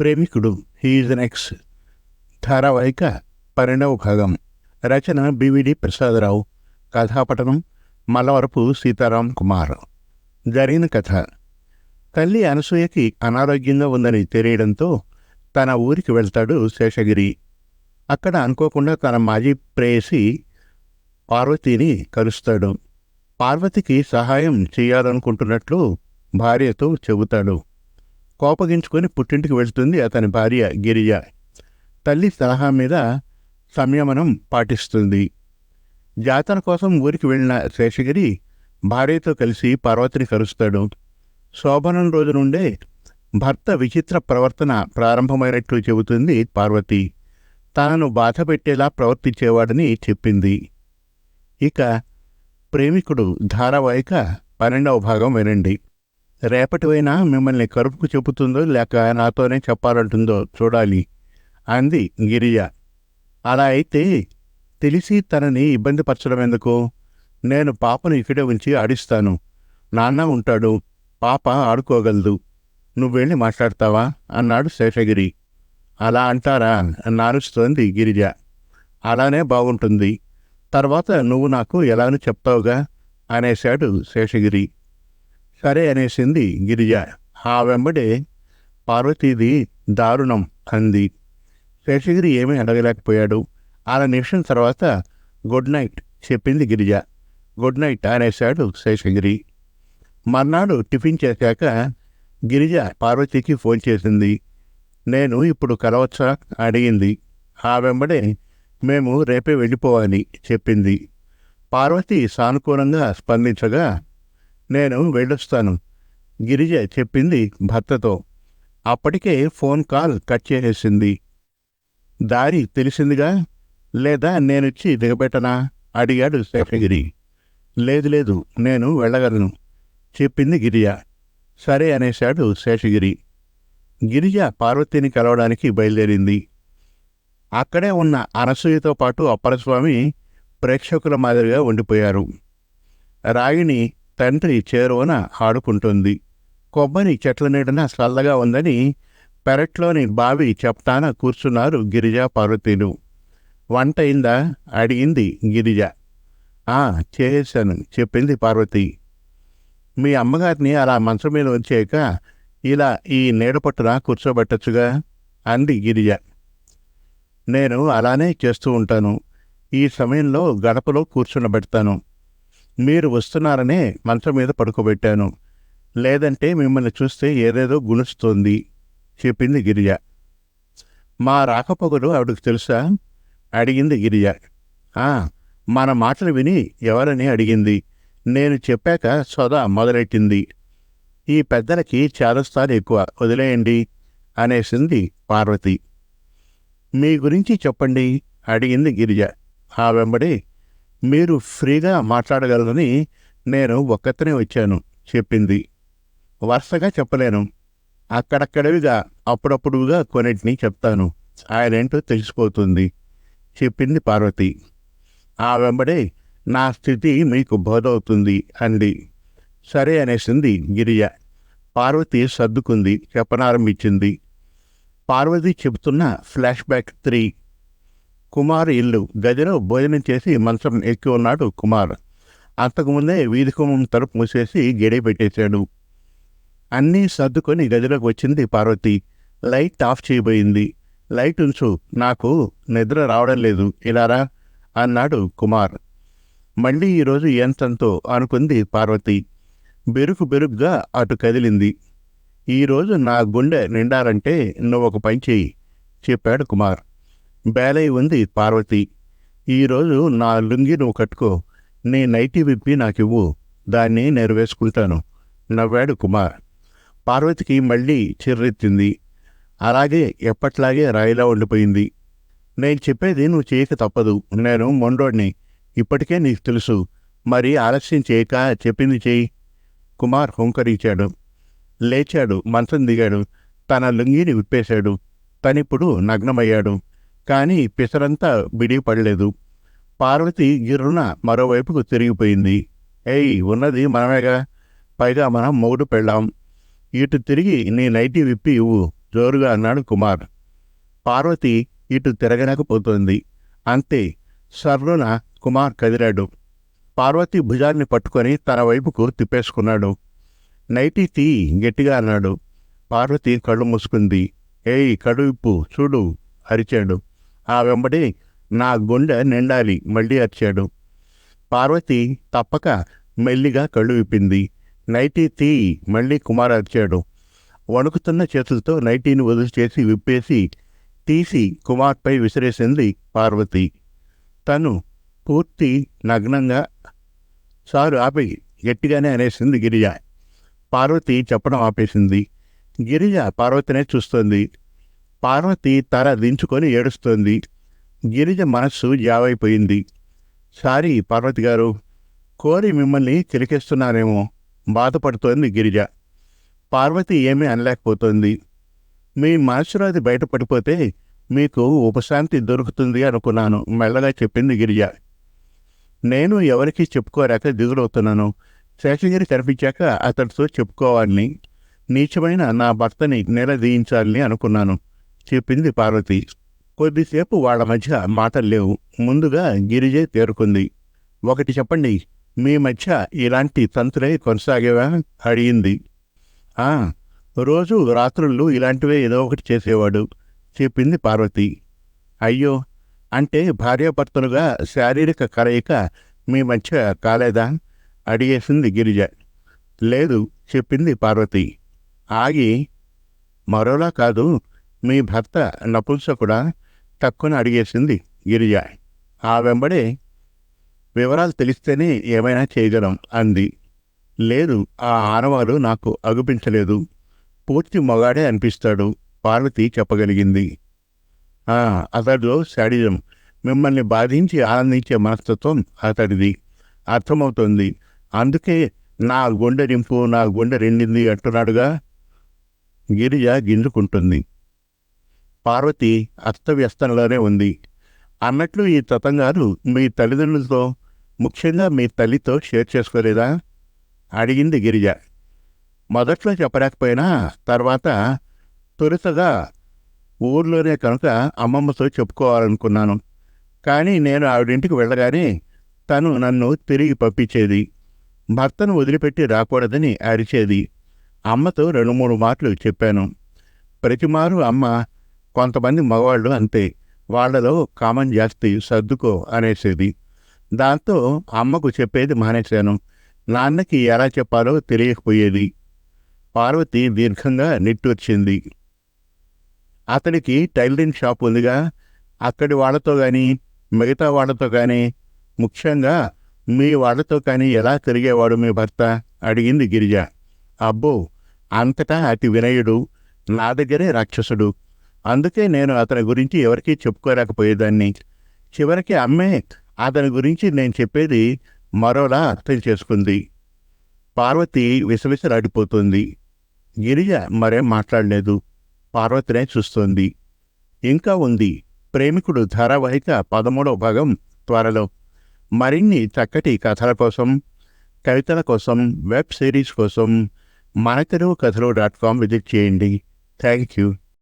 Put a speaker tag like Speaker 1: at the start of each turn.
Speaker 1: ప్రేమికుడు. He's next ధారావాహిక పన్నెండవ భాగం. రచన బివిడి ప్రసాదరావు. కథాపటనం మల్లవరపు సీతారాం కుమార్. జరిగిన కథ. తల్లి అనసూయకి అనారోగ్యంగా ఉందని తెలియడంతో తన ఊరికి వెళ్తాడు శేషగిరి. అక్కడ అనుకోకుండా తన మాజీ ప్రేయసి పార్వతిని కలుస్తాడు. పార్వతికి సహాయం చేయాలనుకుంటున్నట్లు భార్యతో చెబుతాడు. కోపగించుకొని పుట్టింటికి వెళ్తుంది అతని భార్య గిరిజ. తల్లి సలహా మీద సంయమనం పాటిస్తుంది. జాతర కోసం ఊరికి వెళ్ళిన శేషగిరి భార్యతో కలిసి పార్వతిని కలుస్తాడు శోభనం రోజు నుండే భర్త విచిత్ర ప్రవర్తన ప్రారంభమైనట్లు చెబుతుంది పార్వతి. తనను బాధ పెట్టేలా ప్రవర్తించేవాడని చెప్పింది. ఇక ప్రేమికుడు ధారావాహిక పన్నెండవ భాగం వినండి. రేపటివైనా మిమ్మల్ని కరుపుకు చెబుతుందో లేక నాతోనే చెప్పాలంటుందో చూడాలి అంది గిరిజ. అలా అయితే తెలిసి తనని ఇబ్బంది పరచడం ఎందుకు? నేను పాపను ఇక్కడే ఉంచి ఆడిస్తాను. నాన్న ఉంటాడు పాప ఆడుకోగలదు. నువ్వెళ్ళి మాట్లాడతావా? అన్నాడు శేషగిరి. అలా అంటారా? నారుస్తోంది గిరిజ. అలానే బాగుంటుంది. తర్వాత నువ్వు నాకు ఎలానూ చెప్తావుగా? అనేశాడు శేషగిరి. సరే అనేసింది గిరిజ. ఆ వెంబడే పార్వతీది దారుణం అంది. శేషగిరి ఏమీ అడగలేకపోయాడు. అర నిమిషం తర్వాత గుడ్ నైట్ చెప్పింది గిరిజ. గుడ్ నైట్ అనేశాడు శేషగిరి. మర్నాడు టిఫిన్ చేశాక గిరిజ పార్వతికి ఫోన్ చేసింది. నేను ఇప్పుడు కలవచ్చా? అడిగింది. ఆ వెంబడే మేము రేపే వెళ్ళిపోవాలి చెప్పింది. పార్వతి సానుకూలంగా స్పందించగా నేను వెళ్ళొస్తాను. గిరిజ చెప్పింది భర్తతో. అప్పటికే ఫోన్ కాల్ కట్ చేసేసింది. దారి తెలిసిందిగా? లేదా నేనిచ్చి దిగబెట్టనా? అడిగాడు శేషగిరి. లేదు లేదు నేను వెళ్ళగలను చెప్పింది గిరిజ. సరే అనేశాడు శేషగిరి. గిరిజ పార్వతిని కలవడానికి బయలుదేరింది. అక్కడే ఉన్న అనసూయతో పాటు అప్పరస్వామి ప్రేక్షకుల మాదిరిగా ఉండిపోయారు. రాగిణి తండ్రి చేరువన ఆడుకుంటుంది. కొబ్బరి చెట్ల నీడన చల్లగా ఉందని పెరట్లోని బావి చెప్తాన కూర్చున్నారు గిరిజ పార్వతీలు. వంట అయిందా? అడిగింది గిరిజ. ఆ చేశాను చెప్పింది పార్వతి. మీ అమ్మగారిని అలా మంచం మీద వచ్చాక ఇలా ఈ నీడపట్టున కూర్చోబెట్టచ్చుగా? అంది గిరిజ. నేను అలానే చేస్తూ ఉంటాను. ఈ సమయంలో గడపలో కూర్చుండబెడతాను మీరు వస్తున్నారనే మంచం మీద పడుకోబెట్టాను. లేదంటే మిమ్మల్ని చూస్తే ఏదేదో గుణుస్తోంది చెప్పింది గిరిజ. మా రాకపోకలు ఆవిడకు తెలుసా? అడిగింది గిరిజ. ఆ మన మాటలు విని ఎవరని అడిగింది. నేను చెప్పాక సోదా మొదలెట్టింది. ఈ పెద్దలకి చాదస్తాలు ఎక్కువ వదిలేయండి అనేసింది పార్వతి. మీ గురించి చెప్పండి అడిగింది గిరిజ. ఆ వెంబడి మీరు ఫ్రీగా మాట్లాడగలరని నేను ఒక్కతనే వచ్చాను చెప్పింది. వరుసగా చెప్పలేను. అక్కడక్కడవిగా అప్పుడప్పుడుగా కొన్నిటిని చెప్తాను. ఆయనేంటో తెలిసిపోతుంది చెప్పింది పార్వతి. ఆ వెంబడే నా స్థితి మీకు బోధవుతుంది అంది. సరే అనేసింది గిరిజ. పార్వతి సర్దుకుంది చెప్పనారంభించింది. పార్వతి చెబుతున్న ఫ్లాష్ బ్యాక్ త్రీ కుమార్ ఇల్లు. గదిలో భోజనం చేసి మంచం ఎక్కి ఉన్నాడు కుమార్. అంతకుముందే వీధి కుమ్మం తలుపు మూసేసి గడి పెట్టేశాడు. అన్నీ సర్దుకొని గదిలోకి వచ్చింది పార్వతి. లైట్ ఆఫ్ చేయబోయింది. లైట్ ఉంచు నాకు నిద్ర రావడం లేదు. ఇలారా? అన్నాడు కుమార్. మళ్ళీ ఈరోజు ఎంతంతో అనుకుంది పార్వతి. బెరుకు బెరుగ్గా అటు కదిలింది. ఈరోజు నా గుండె నిండారంటే నువ్వు ఒక పని చెయ్యి చెప్పాడు కుమార్. బేలై ఉంది పార్వతి. ఈరోజు నా లుంగి నువ్వు కట్టుకో నీ నైటీ విప్పి నాకివ్వు దాన్ని నెరవేసుకుంటాను నవ్వాడు కుమార్. పార్వతికి మళ్ళీ చిర్రెత్తింది. అలాగే ఎప్పట్లాగే రాయిలా ఉండిపోయింది. నేను చెప్పేది నువ్వు చేయక తప్పదు నేను మొండోడిని. ఇప్పటికే నీకు తెలుసు మరి ఆలస్యం చేయక చెప్పింది చేయి. కుమార్ హుంకరించాడు. లేచాడు మంచం దిగాడు. తన లుంగిని విప్పేశాడు. తనిప్పుడు నగ్నమయ్యాడు. కానీ పిసరంతా బిడిపడలేదు. పార్వతి గిర్రున మరోవైపుకు తిరిగిపోయింది. ఏయ్ ఉన్నది మనమేగా. పైగా మనం మొగుడు పెళ్ళాం. ఇటు తిరిగి నీ నైటీ విప్పి ఇవ్వు. జోరుగా అన్నాడు కుమార్. పార్వతి ఇటు తిరగలేకపోతోంది. అంతే సర్రున కుమార్ కదిలాడు. పార్వతి భుజాన్ని పట్టుకొని తన వైపుకు తిప్పేసుకున్నాడు. నైటీ తీ గట్టిగా అన్నాడు. పార్వతి కళ్ళు మూసుకుంది. ఏయ్ కడు చూడు అరిచాడు. ఆ వెంబడి నా గుండె నిండాలి మళ్ళీ అరిచాడు. పార్వతి తప్పక మెల్లిగా కళ్ళు విప్పింది. నైటీ తీ మళ్ళీ కుమార్ అరిచాడు. వణుకుతున్న చేతులతో నైటీని వదిలి చేసి విప్పేసి తీసి కుమార్పై విసిరేసింది పార్వతి. తను పూర్తి నగ్నంగా సారు ఆపి గట్టిగానే అనేసింది గిరిజ. పార్వతి చెప్పడం ఆపేసింది. గిరిజ పార్వతినే చూస్తోంది. పార్వతి తల దించుకొని ఏడుస్తోంది. గిరిజ మనస్సు జావైపోయింది సారీ పార్వతి గారు కోరి మిమ్మల్ని చిలికేస్తున్నానేమో బాధపడుతోంది గిరిజ. పార్వతి ఏమీ అనలేకపోతోంది. మీ మనసులో అది బయటపడిపోతే మీకు ఉపశాంతి దొరుకుతుంది అనుకున్నాను మెల్లగా చెప్పింది గిరిజ. నేను ఎవరికీ చెప్పుకోరాక దిగులవుతున్నాను. శేషగిరి కనిపించాక అతడితో చెప్పుకోవాలని నీచమైన నా భర్తని నిలదీయించాలని అనుకున్నాను. చెప్పింది పార్వతి. కొద్దిసేపు వాళ్ళ మధ్య మాటలు లేవు. ముందుగా గిరిజే తేరుకుంది. ఒకటి చెప్పండి మీ మధ్య ఇలాంటి తంతులే కొనసాగేవా? అడిగింది. ఆ రోజు రాత్రుళ్ళు ఇలాంటివే ఏదో ఒకటి చేసేవాడు చెప్పింది పార్వతి. అయ్యో అంటే భార్యాభర్తలుగా శారీరక కలయిక మీ మధ్య కాలేదా? అడిగేసింది గిరిజ. లేదు చెప్పింది పార్వతి. ఆగి మరోలా కాదు మీ భర్త నపుంసకుడా తక్కువ అడిగేసింది గిరిజ. ఆ వెంబడే వివరాలు తెలిస్తేనే ఏమైనా చేయగలం అంది. లేదు ఆ ఆనవారు నాకు అగుపించలేదు. పూర్తి మొగాడే అనిపిస్తాడు పార్వతి చెప్పగలిగింది. ఆ, అతడిలో శాడిజం. మిమ్మల్ని బాధించి ఆనందించే మనస్తత్వం అతడిది. అర్థమవుతోంది. అందుకే నా గుండె నింపు నా గుండె రెండింది అంటున్నాడుగా? గిరిజ గింజుకుంటుంది. పార్వతి అస్తవ్యస్తంలోనే ఉంది. అన్నట్లు ఈ తతంగాలు మీ తల్లిదండ్రులతో ముఖ్యంగా మీ తల్లితో షేర్ చేసుకోలేదా? అడిగింది గిరిజ. మొదట్లో చెప్పలేకపోయినా తర్వాత తొలుతగా ఊర్లోనే కనుక అమ్మమ్మతో చెప్పుకోవాలనుకున్నాను. కానీ నేను ఆవిడింటికి వెళ్ళగానే తను నన్ను తిరిగి పంపించేది. భర్తను వదిలిపెట్టి రాకూడదని అరిచేది. అమ్మతో రెండు మూడు మాటలు చెప్పాను. ప్రతిమారు అమ్మ కొంతమంది మగవాళ్ళు అంతే. వాళ్ళలో కామన్ జాస్తి సర్దుకో అనేసేది. దాంతో అమ్మకు చెప్పేది మానేశాను. నాన్నకి ఎలా చెప్పాలో తెలియకపోయేది. పార్వతి దీర్ఘంగా నిట్టూర్చింది. అతడికి టైలరింగ్ షాప్ ఉందిగా. అక్కడి వాళ్ళతో కానీ మిగతా వాళ్ళతో కానీ ముఖ్యంగా మీ వాళ్ళతో కానీ ఎలా తిరిగేవాడు మీ భర్త? అడిగింది గిరిజ. అబ్బో అంతటా అతి వినయుడు. నా దగ్గరే రాక్షసుడు. అందుకే నేను అతని గురించి ఎవరికీ చెప్పుకోలేకపోయేదాన్ని. చివరికి అమ్మే అతని గురించి నేను చెప్పేది మరోలా అర్థం చేసుకుంది. పార్వతి విసవిసలాడిపోతుంది. గిరిజ మరేం మాట్లాడలేదు. పార్వతినే చూస్తోంది. ఇంకా ఉంది. ప్రేమికుడు ధారావాహిక పదమూడవ భాగం త్వరలో. మరిన్ని చక్కటి కథల కోసం కవితల కోసం వెబ్ సిరీస్ కోసం మన తెలుగు కథలు డాట్ కామ్ విజిట్ చేయండి. Thank you.